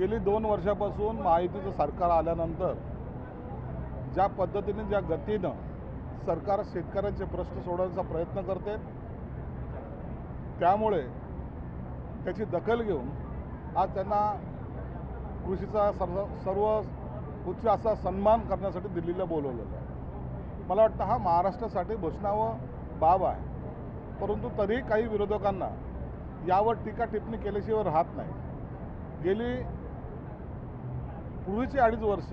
गेली दोन वर्षापासून महायुतीचं सरकार आल्यानंतर ज्या पद्धतीने ज्या गतीनं सरकार शेतकऱ्यांचे प्रश्न सोडवण्याचा प्रयत्न करते त्यामुळे त्याची दखल घेऊन आज त्यांना कृषीचा सर्व सर्व उच्च असा सन्मान करण्यासाठी दिल्लीला बोलवलेलं आहे. मला वाटतं हा महाराष्ट्रासाठी घोषणावं बाब आहे. परंतु तरीही काही विरोधकांना यावर टीका टिप्पणी केल्याशिवाय राहत नाही. गेली पूर्वीची अडीच वर्ष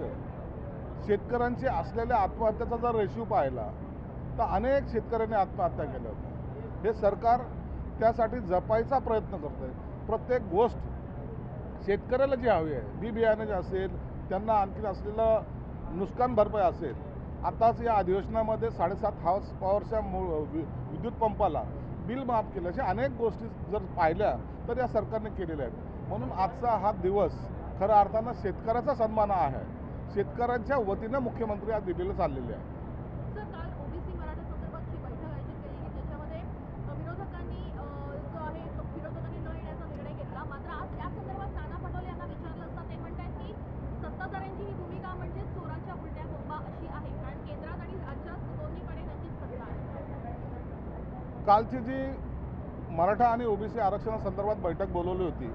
शेतकऱ्यांचे असलेल्या आत्महत्याचा जर रेशिओ पाहिला तर अनेक शेतकऱ्यांनी आत्महत्या केल्या होत्या. हे सरकार त्यासाठी जपायचा प्रयत्न करतं आहे प्रत्येक गोष्ट शेतकऱ्याला जी हवी आहे बी बियाणे जे असेल त्यांना आणखीन असलेलं नुकसान भरपाई असेल आताच या अधिवेशनामध्ये साडेसात हाऊस पॉवरच्या मु- वि- विद्युत पंपाला बिल माफ केलं अशा अनेक गोष्टी जर पाहिल्या तर या सरकारने केलेल्या आहेत. म्हणून आजचा हा दिवस खऱ्या अर्थानं शेतकऱ्याचा सन्मान आहे. शेतकऱ्यांच्या वतीनं मुख्यमंत्री आज दिल्लीला चाललेले आहे सर काल ओबीसी मराठा संदर्भातची बैठक आयोजित केली की ज्याच्यामध्ये अ, विरोधकांनी अ, जो आहे तो विरोधकांनी न येण्याचा निर्णय घेतला. मात्र आज या संदर्भात नाना पटोले यांना विचारलं असता ते म्हणतात की सत्ताधाऱ्यांची भूमिका चोरांच्या उलट्या बोंबा अशी आहे. कारण केंद्रात आणि राज्यात दोन्हीकडे त्यांचीच सत्ता आहे. कालची जी मराठा आणि ओबीसी आरक्षणासंदर्भात बैठक बोलवली होती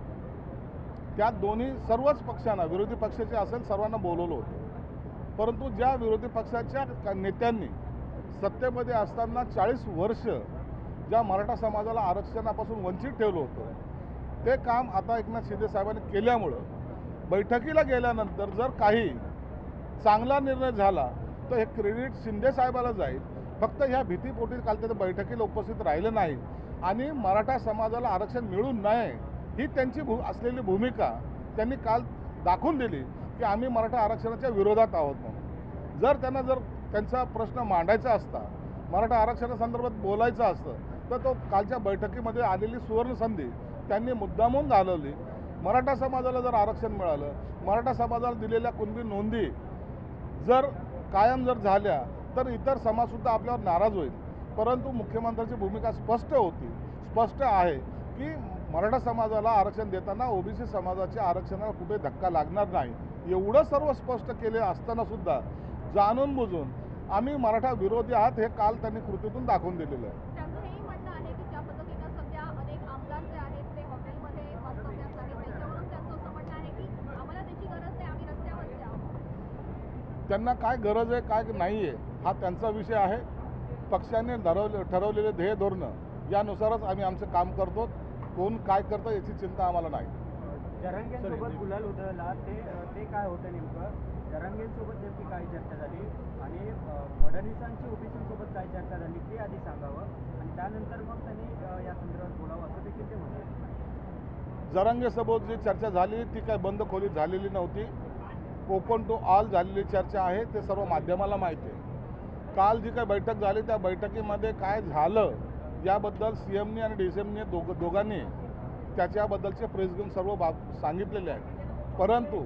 त्यात दोन्ही सर्वच पक्षांना विरोधी पक्षाचे असेल सर्वांना बोलवलं होतं. परंतु ज्या विरोधी पक्षाच्या नेत्यांनी सत्तेमध्ये असताना चाळीस वर्ष ज्या मराठा समाजाला आरक्षणापासून वंचित ठेवलं होतं ते काम आता एकनाथ शिंदे साहेबांनी केल्यामुळं बैठकीला गेल्यानंतर जर काही चांगला निर्णय झाला तर हे क्रेडिट शिंदे साहेबाला जाईल. फक्त ह्या भीतीपोटी काल ते बैठकीला उपस्थित राहिले नाही आणि मराठा समाजाला आरक्षण मिळू नये ही त्यांची भू असलेली भूमिका त्यांनी काल दाखवून दिली की आम्ही मराठा आरक्षणाच्या विरोधात आहोत म्हणून. जर त्यांना जर त्यांचा प्रश्न मांडायचा असता मराठा आरक्षणासंदर्भात बोलायचं असतं तर तो कालच्या बैठकीमध्ये आलेली सुवर्णसंधी त्यांनी मुद्दामून घालवली. मराठा समाजाला जर आरक्षण मिळालं मराठा समाजाला दिलेल्या कुणबी नोंदी जर कायम जर झाल्या तर इतर समाजसुद्धा आपल्यावर नाराज होईल. परंतु मुख्यमंत्र्यांची भूमिका स्पष्ट होती. स्पष्ट आहे की मराठा समाजाला आरक्षण देताना ओबीसी समाजाच्या आरक्षणाला कुठे धक्का लागणार नाही एवढं सर्व स्पष्ट केले असताना सुद्धा जाणून बुजून आम्ही मराठा विरोधी आहात हे काल त्यांनी कृतीतून दाखवून दिलेलं आहे. त्यांना काय गरज आहे काय नाही आहे हा त्यांचा विषय आहे. पक्षाने ठरवले ठरवलेले ध्येय धोरणं यानुसारच आम्ही आमचं काम करतो. कोण काय करतं याची चिंता आम्हाला नाही. जरांगेंसोबत गुलाल उधळला ते ते काय होतं नेमकं? जरांगेंसोबत नेमकी काय चर्चा झाली? आणि फडणवीसांची ओबीसींसोबत काय चर्चा झाली ते आधी सांगावं. आणि त्यानंतर मग त्यांनी या संदर्भात बोलावं असं देखील ते म्हणाले. जरांगेसोबत जी चर्चा झाली ती काय बंद खोलीत झालेली नव्हती. ओपन टू ऑल झालेली चर्चा आहे ते सर्व माध्यमाला माहिती आहे. काल जी काय बैठक झाली त्या बैठकीमध्ये काय झालं याबद्दल सी एमने आणि डी सी एमने दोघ दोघांनी त्याच्याबद्दलचे प्रेस घेऊन सर्व बाब सांगितलेले आहे परंतु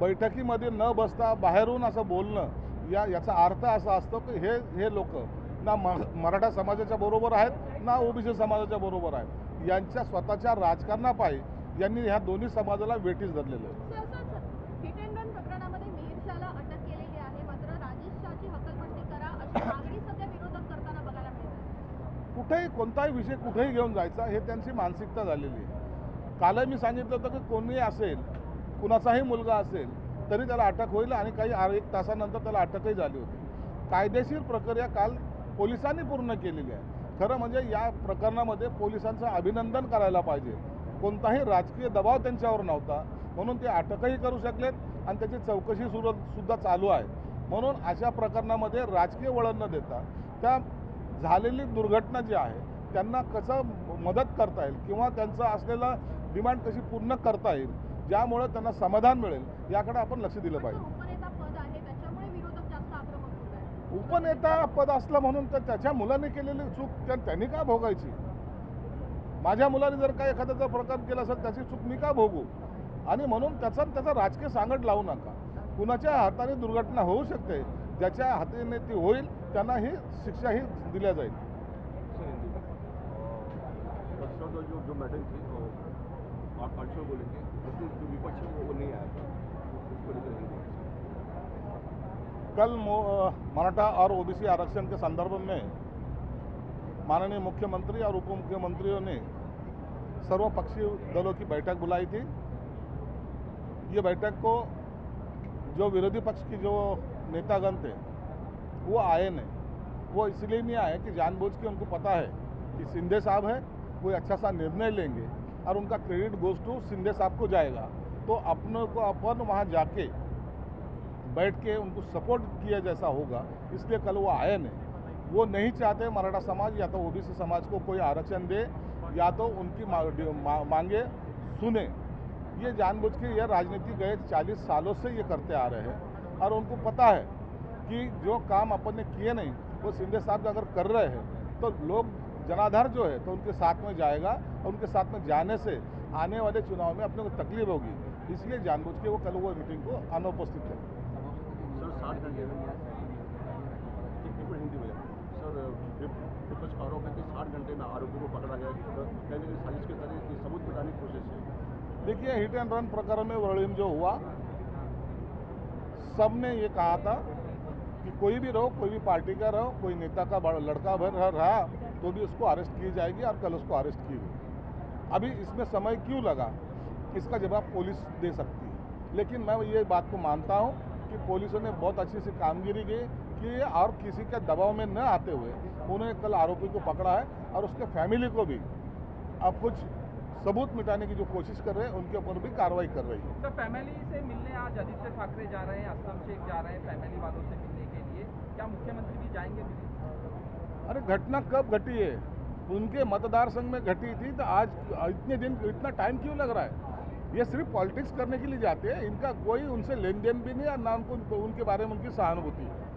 बैठकीमध्ये न बसता बाहेरून असं बोलणं या याचा अर्थ असा असतो की हे हे लोक ना म मराठा समाजाच्या बरोबर आहेत ना ओबीसी समाजाच्या बरोबर आहेत. यांच्या स्वतःच्या राजकारणापायी यांनी ह्या दोन्ही समाजाला वेटीस धरलेलं आहे. कुठेही कोणताही विषय कुठेही घेऊन जायचा हे त्यांची मानसिकता झालेली आहे. कालही मी सांगितलं होतं की कोणीही असेल कुणाचाही मुलगा असेल तरी त्याला अटक होईल आणि काही एक तासानंतर त्याला अटकही झाली होती. कायदेशीर प्रक्रिया काल पोलिसांनी पूर्ण केलेली आहे. खरं म्हणजे या प्रकरणामध्ये पोलिसांचं अभिनंदन करायला पाहिजे. कोणताही राजकीय दबाव त्यांच्यावर नव्हता. म्हणून ते अटकही करू शकलेत आणि त्याची चौकशी सुरू सुद्धा चालू आहे. म्हणून अशा प्रकरणामध्ये राजकीय वळण न देता त्या झालेली दुर्घटना जी आहे त्यांना कसं मदत करता येईल किंवा त्यांचं असलेलं डिमांड कशी पूर्ण करता येईल ज्यामुळे त्यांना समाधान मिळेल याकडे आपण लक्ष दिलं पाहिजे. उपनेता पद असलं म्हणून तर त्याच्या मुलाने केलेली चूक त्या- त्यांनी का भोगायची? माझ्या मुलाने जर काही एखाद्याचा प्रकार केला असेल त्याची चूक मी का भोगू? आणि म्हणून त्याचा त्याचा राजकीय सांगड लावू नका. कुणाच्या हाताने दुर्घटना होऊ शकते ज्याच्या हाताने ती होईल त्यांना ही शिक्षाही दिल्या जाईल. जो जो मैटर थी आप में बोलेंगे. जो विपक्ष वो नहीं आया कल मराठा और ओबीसी आरक्षण के संदर्भ में माननीय मुख्यमंत्री और उप मुख्यमंत्रियों ने सर्वपक्षीय दलों की बैठक बुलाई थी। ये बैठक को जो विरोधी पक्ष की जो नेतागण थे, वो आए नहीं। वो इसलिए नहीं आए कि जानबूझ के उनको पता है कि सिंधे साहब है, कोई अच्छा सा निर्णय लेंगे और उनका क्रेडिट गोज टू सिंधे साहब को जाएगा। तो अपने को अपन वहाँ जाके बैठ के उनको सपोर्ट किया जैसा होगा, इसलिए कल वो आए नहीं। वो नहीं चाहते मराठा समाज, या तो ओबीसी समाज को कोई आरक्षण दे, या तो उनकी मा- मा- मांगे सुने। ये जानबूझ के यह राजनीति गए चालीस सालों से ये करते आ रहे हैं। और उनको पता है कि जो काम अपन ने किए नहीं वो सिंधे साहब जो अगर कर रहे हैं तो लोग जनाधार जो है तो उनके साथ में जाएगा और उनके साथ में जाने से आने वाले चुनाव में अपने को तकलीफ़ होगी। इसलिए जानबूझ के वो कल वो मीटिंग को अनुपस्थित थे आरोप है। कि साठ घंटे में आरोपी को पकड़ा गया कहीं साजिश के तहत सबूत मिटाने की कोशिश है देखिए हिट एंड रन प्रकरण में वर्णिम जो हुआ सबने ये कहा था कि कोई भी रहो, कोई भी पार्टी का रहो, कोई नेता का लड़का भर रहा तो भी उसको अरेस्ट की जाएगी और कल उसको अरेस्ट की गई अभी इसमें समय क्यों लगा? इसका जवाब पुलिस दे सकती है। लेकिन मैं ये बात को मानता हूँ कि पुलिसों ने बहुत अच्छी सी कामगिरी की, कि और किसी के दबाव में न आते हुए उन्होंने कल आरोपी को पकड़ा है और उसके फैमिली को भी। अब कुछ सबूत मिटाने की जो कोशिश कर रहे हैं उनके ऊपर भी कार्रवाई कर रही है। तो फैमिली से मिलने आज आदित्य ठाकरे जा रहे हैं असलम शेख जा रहे हैं फैमिली वालों से मिलने के लिए। क्या मुख्यमंत्री भी जाएँगे अरे घटना कब घटी है? उनके मतदार संघ में घटी थी तो आज इतने दिन इतना टाइम क्यों लग रहा है? ये सिर्फ़ पॉलिटिक्स करने के लिए जाते हैं इनका कोई उनसे लेन देन भी नहीं और ना उनको उनके बारे में उनकी सहानुभूति है।